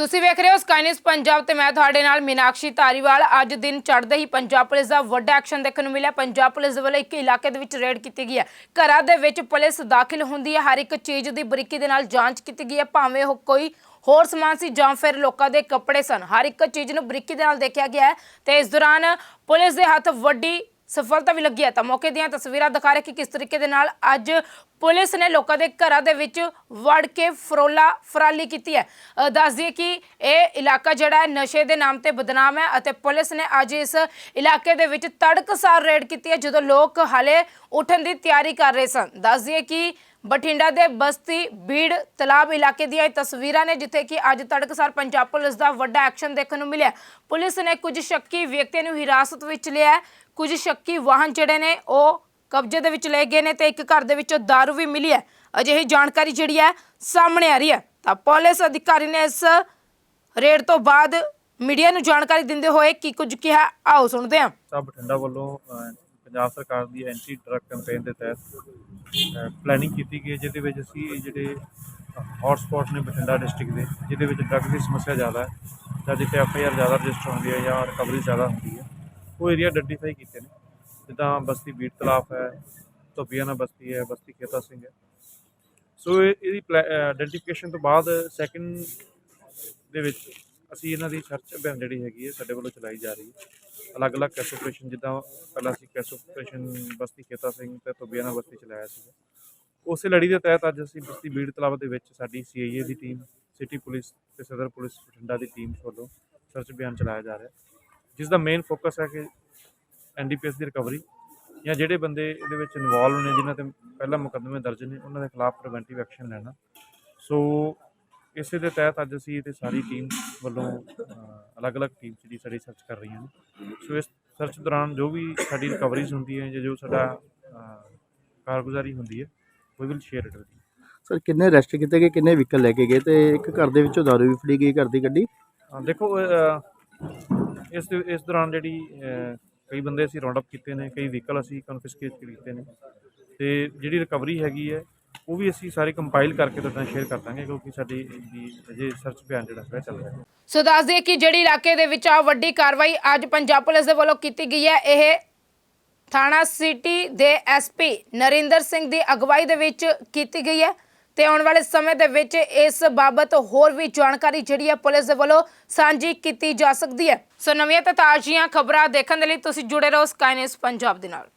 ਤੁਸੀਂ ਵੇਖ ਰਹੇ ਹੋ ਸਕਾਈ ਪੰਜਾਬ ਤੇ ਮੈਂ ਤੁਹਾਡੇ ਨਾਲ ਮੀਨਾਕਸ਼ੀ ਧਾਰੀਵਾਲ। ਅੱਜ ਦਿਨ ਚੜ੍ਹਦੇ ਹੀ ਪੰਜਾਬ ਪੁਲਿਸ ਦਾ ਵੱਡਾ ਐਕਸ਼ਨ ਦੇਖਣ ਨੂੰ ਮਿਲਿਆ। ਪੰਜਾਬ ਪੁਲਿਸ ਵੱਲੋਂ ਇੱਕ ਇਲਾਕੇ ਦੇ ਵਿੱਚ ਰੇਡ ਕੀਤੀ ਗਈ ਹੈ। ਘਰਾਂ ਦੇ ਵਿੱਚ ਪੁਲਿਸ ਦਾਖਲ ਹੁੰਦੀ ਹੈ। ਹਰ ਇੱਕ ਚੀਜ਼ ਦੀ ਬਰੀਕੀ ਦੇ ਨਾਲ ਜਾਂਚ ਕੀਤੀ ਗਈ ਹੈ। ਭਾਵੇਂ ਉਹ ਕੋਈ ਹੋਰ ਸਮਾਨ ਸੀ ਜਾਂ ਫਿਰ ਲੋਕਾਂ ਦੇ ਕੱਪੜੇ ਸਨ। ਹਰ ਇੱਕ ਚੀਜ਼ ਨੂੰ ਬਰੀਕੀ ਦੇ ਨਾਲ ਦੇਖਿਆ ਗਿਆ ਹੈ ਤੇ ਇਸ ਦੌਰਾਨ ਪੁਲਿਸ ਦੇ ਹੱਥ ਵੱਡੀ ਸਫਲਤਾ ਵੀ ਲੱਗੀ ਹੈ। ਤਾਂ ਮੌਕੇ ਦੀਆਂ ਤਸਵੀਰਾਂ ਦਿਖਾ ਰਹੇ ਕਿ ਕਿਸ ਤਰੀਕੇ ਦੇ ਨਾਲ ਅੱਜ ਪੁਲਿਸ ਨੇ ਲੋਕਾਂ ਦੇ ਘਰਾਂ ਦੇ ਵਿੱਚ ਵੜ ਕੇ ਫਰੋਲਾ ਫਰਾਲੀ ਕੀਤੀ ਹੈ। ਅ, ਦੱਸ ਦਈਏ ਕਿ ਇਹ ਇਲਾਕਾ ਜਿਹੜਾ ਹੈ ਨਸ਼ੇ ਦੇ ਨਾਮ ਤੇ ਬਦਨਾਮ ਹੈ ਅਤੇ ਪੁਲਿਸ ਨੇ ਅੱਜ ਇਸ ਇਲਾਕੇ ਦੇ ਵਿੱਚ ਤੜਕਸਾਰ ਰੇਡ ਕੀਤੀ ਹੈ ਜਦੋਂ ਲੋਕ ਹਾਲੇ ਉੱਠਣ ਦੀ ਤਿਆਰੀ ਕਰ ਰਹੇ ਸਨ। ਦੱਸ ਦਈਏ ਕਿ ਬਠਿੰਡਾ ਦੇ ਬਸਤੀ ਬੀੜ ਤਲਾਬ ਇਲਾਕੇ ਦੀਆਂ ਇਹ ਤਸਵੀਰਾਂ ਨੇ ਜਿੱਥੇ ਕਿ ਅੱਜ ਤੜਕਸਾਰ ਪੰਜਾਬ ਪੁਲਿਸ ਦਾ ਵੱਡਾ ਐਕਸ਼ਨ ਦੇਖਣ ਨੂੰ ਮਿਲਿਆ। ਪੁਲਿਸ ਨੇ ਕੁਝ ਸ਼ੱਕੀ ਵਿਅਕਤੀਆਂ ਨੂੰ ਹਿਰਾਸਤ ਵਿੱਚ ਲਿਆ। ਕੁਝ ਸ਼ੱਕੀ ਵਾਹਨ ਜਿਹੜੇ ਨੇ ਉਹ ਕਬਜ਼ੇ ਦੇ ਵਿੱਚ ਲਏ ਗਏ ਨੇ ਤੇ ਇੱਕ ਘਰ ਦੇ ਵਿੱਚੋਂ ਦਾਰੂ ਵੀ ਮਿਲੀ ਹੈ। ਅਜਿਹੀ ਜਾਣਕਾਰੀ ਜਿਹੜੀ ਹੈ ਸਾਹਮਣੇ ਆ ਰਹੀ ਹੈ। ਤਾਂ ਪੁਲਿਸ ਅਧਿਕਾਰੀ ਨੇ ਇਸ ਰੇਡ ਤੋਂ ਬਾਅਦ ਮੀਡੀਆ ਨੂੰ ਜਾਣਕਾਰੀ ਦਿੰਦੇ ਹੋਏ ਕੀ ਕੁਝ ਕਿਹਾ ਆਓ ਸੁਣਦੇ ਹਾਂ। ਤਾਂ ਬਠਿੰਡਾ ਵੱਲੋਂ ਅਹ, ਪੰਜਾਬ ਸਰਕਾਰ ਦੀ ਐਂਟੀ ਡਰੱਗ ਕੈਂਪੇਨ ਦੇ ਤਹਿਤ ਪਲੈਨਿੰਗ ਕੀਤੀ ਗਈ ਹੈ, ਜਿਹਦੇ ਵਿੱਚ ਅਸੀਂ ਜਿਹੜੇ ਹੌਟ ਸਪੌਟ ਨੇ ਬਠਿੰਡਾ ਡਿਸਟ੍ਰਿਕਟ ਦੇ ਜਿਹਦੇ ਵਿੱਚ ਡਰੱਗ ਦੀ ਸਮੱਸਿਆ ਜ਼ਿਆਦਾ ਹੈ ਜਾਂ ਜਿੱਥੇ ਐਫ ਆਈ ਆਰ ਜ਼ਿਆਦਾ ਰਜਿਸਟਰ ਹੁੰਦੀ ਹੈ ਜਾਂ ਰਿਕਵਰੀ ਜ਼ਿਆਦਾ ਹੁੰਦੀ ਹੈ ਉਹ ਏਰੀਆ ਆਈਡੈਂਟੀਫਾਈ ਕੀਤੇ ਨੇ। ਜਿੱਦਾਂ ਬਸਤੀ ਬੀੜ ਤਲਾਫ ਹੈ ਧੋਬੀਆਣਾ ਬਸਤੀ ਹੈ ਬਸਤੀ ਖੇਤਾ ਸਿੰਘ ਹੈ। ਸੋ ਇਹ ਇਹਦੀ ਆਈਡੈਂਟੀਫਿਕੇਸ਼ਨ ਤੋਂ ਬਾਅਦ ਸੈਕਿੰਡ ਦੇ ਵਿੱਚ ਅਸੀਂ ਇਹਨਾਂ ਦੀ ਸਰਚ ਅਭਿਆਨ ਜਿਹੜੀ ਹੈਗੀ ਹੈ ਸਾਡੇ ਵੱਲੋਂ ਚਲਾਈ ਜਾ ਰਹੀ ਹੈ। ਅਲੱਗ-ਅਲੱਗ ਕੈਸ ਆਪਰੇਸ਼ਨ ਜਿੱਦਾਂ ਪਹਿਲਾਂ ਅਸੀਂ ਕੈਸ ਆਪਰੇਸ਼ਨ ਬਸਤੀ ਖੇਤਾ ਸਿੰਘ ਤੇ ਧੋਬੀਆਣਾ ਬਸਤੀ ਚਲਾਇਆ ਸੀ ਉਸੇ ਲੜੀ ਦੇ ਤਹਿਤ ਅੱਜ ਅਸੀਂ ਬਸਤੀ ਬੀੜ ਤਲਾਬ ਦੇ ਵਿੱਚ ਸਾਡੀ ਸੀਆਈਏ ਦੀ ਟੀਮ ਸਿਟੀ ਪੁਲਿਸ ਤੇ ਸਦਰ ਪੁਲਿਸ ਬਠਿੰਡਾ ਦੀ ਟੀਮ ਵੱਲੋਂ ਸਰਚ ਅਭਿਆਨ ਚਲਾਇਆ ਜਾ ਰਿਹਾ। ਜਿਸ ਦਾ ਮੇਨ ਫੋਕਸ ਹੈ ਕਿ ਐਨਡੀਪੀਐਸ ਦੀ ਰਿਕਵਰੀ ਜਾਂ ਜਿਹੜੇ ਬੰਦੇ ਇਹਦੇ ਵਿੱਚ ਇਨਵੋਲਵ ਨੇ, ਜਿਨ੍ਹਾਂ ਤੇ ਪਹਿਲਾਂ ਮੁਕੱਦਮੇ ਦਰਜ ਨੇ, ਉਹਨਾਂ ਦੇ ਖਿਲਾਫ ਪ੍ਰੀਵੈਂਟਿਵ ਐਕਸ਼ਨ ਲੈਣਾ। ਸੋ ਇਸੇ ਦੇ ਤਹਿਤ ਅੱਜ ਅਸੀਂ ਤੇ ਸਾਰੀ ਟੀਮ ਵੱਲੋਂ ਅਲੱਗ-ਅਲੱਗ ਟੀਮ ਜਿਹੜੀ ਸਾਡੀ ਸਰਚ ਕਰ ਰਹੀਆਂ ਨੇ। ਸੋ ਇਸ ਸਰਚ ਦੌਰਾਨ ਜੋ ਵੀ ਸਾਡੀ ਰਿਕਵਰੀਜ਼ ਹੁੰਦੀ ਹੈ ਜਾਂ ਜੋ ਸਾਡਾ ਕਾਰਗੁਜ਼ਾਰੀ ਹੁੰਦੀ ਹੈ we will share it with sir ਕਿੰਨੇ ਅਰੈਸਟ ਕੀਤੇ ਗਏ ਕਿੰਨੇ ਵਹੀਕਲ ਲੈ ਕੇ ਗਏ ਤੇ ਇੱਕ ਘਰ ਦੇ ਵਿੱਚੋਂ ਦਾਰੂ ਵੀ ਫੜੀ ਗਈ ਘਰ ਦੀ ਗੱਡੀ? ਹਾਂ ਦੇਖੋ ਇਸ ਇਸ ਦੌਰਾਨ ਜਿਹੜੀ ਕਈ ਬੰਦੇ ਅਸੀਂ ਰਾਉਂਡ ਅਪ ਕੀਤੇ ਨੇ ਕਈ ਵਹੀਕਲ ਅਸੀਂ ਕਨਫਿਸਕੇਟ ਕੀਤੇ ਨੇ। ਤੇ ਜਿਹੜੀ ਰਿਕਵਰੀ ਹੈਗੀ ਹੈ ਉਹ ਵੀ ਅਸੀਂ ਸਾਰੇ ਕੰਪਾਈਲ ਕਰਕੇ ਤੁਹਾਡੇ ਨਾਲ ਸ਼ੇਅਰ ਕਰ ਦਾਂਗੇ, ਕਿਉਂਕਿ ਸਾਡੀ ਦੀ ਅਜੇ ਸਰਚ ਅਭਿਆਨ ਜਿਹੜਾ ਹੈ ਚੱਲ ਰਿਹਾ। ਹੈ ਸੋ ਦੱਸ ਦਈਏ ਕਿ ਜਿਹੜੀ ਇਲਾਕੇ ਦੇ ਵਿੱਚ ਆ ਵੱਡੀ ਕਾਰਵਾਈ ਅੱਜ ਪੰਜਾਬ ਪੁਲਿਸ ਦੇ ਵੱਲੋਂ ਕੀਤੀ ਗਈ ਹੈ। ਇਹ ਥਾਣਾ ਸਿਟੀ ਦੇ ਐਸਪੀ ਨਰਿੰਦਰ ਸਿੰਘ ਦੀ ਅਗਵਾਈ ਦੇ ਵਿੱਚ ਕੀਤੀ ਗਈ ਹੈ ਤੇ ਆਉਣ ਵਾਲੇ ਸਮੇਂ ਦੇ ਵਿੱਚ ਇਸ ਬਾਬਤ ਹੋਰ ਵੀ ਜਾਣਕਾਰੀ ਜਿਹੜੀ ਹੈ ਪੁਲਿਸ ਦੇ ਵੱਲੋਂ ਸਾਂਝੀ ਕੀਤੀ ਜਾ ਸਕਦੀ ਹੈ। ਸੋ ਨਵੀਆਂ ਤੇ ਤਾਜ਼ੀਆਂ ਖਬਰਾਂ ਦੇਖਣ ਦੇ ਲਈ ਤੁਸੀਂ ਜੁੜੇ ਰਹੋ ਸਕਾਈ ਨਿਊਜ਼ ਪੰਜਾਬ ਦੇ ਨਾਲ।